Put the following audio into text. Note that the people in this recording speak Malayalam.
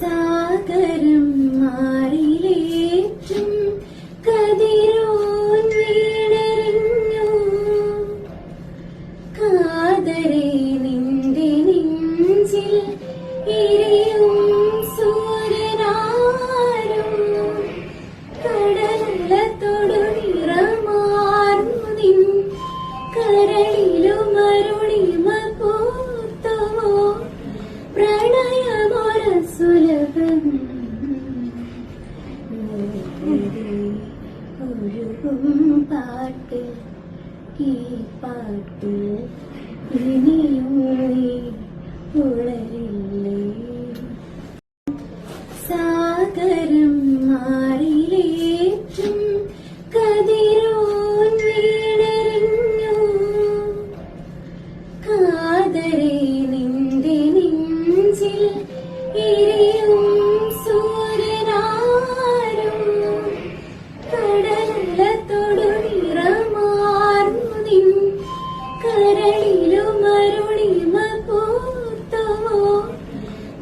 സാഗരം മാറിലേറ്റും കതിരോൻ വീണറിഞ്ഞു കാതരെ നിന്റെ നെഞ്ചിൽ ഇരയും സൂര്യനാരും. കടലത്തോടു നിറമാർന്നു നിൻ കരളിലും അരുണിമ പൂത്തുവോ പാട്ട് ഈ പാട്ട് ഇനിയും ഉളരില്ലേ സാഗരം മാറിലേറ്റും കതിരോൻ വീണറിഞ്ഞു കാതരെ നിന്റെ നെഞ്ചിൽ ഇരയും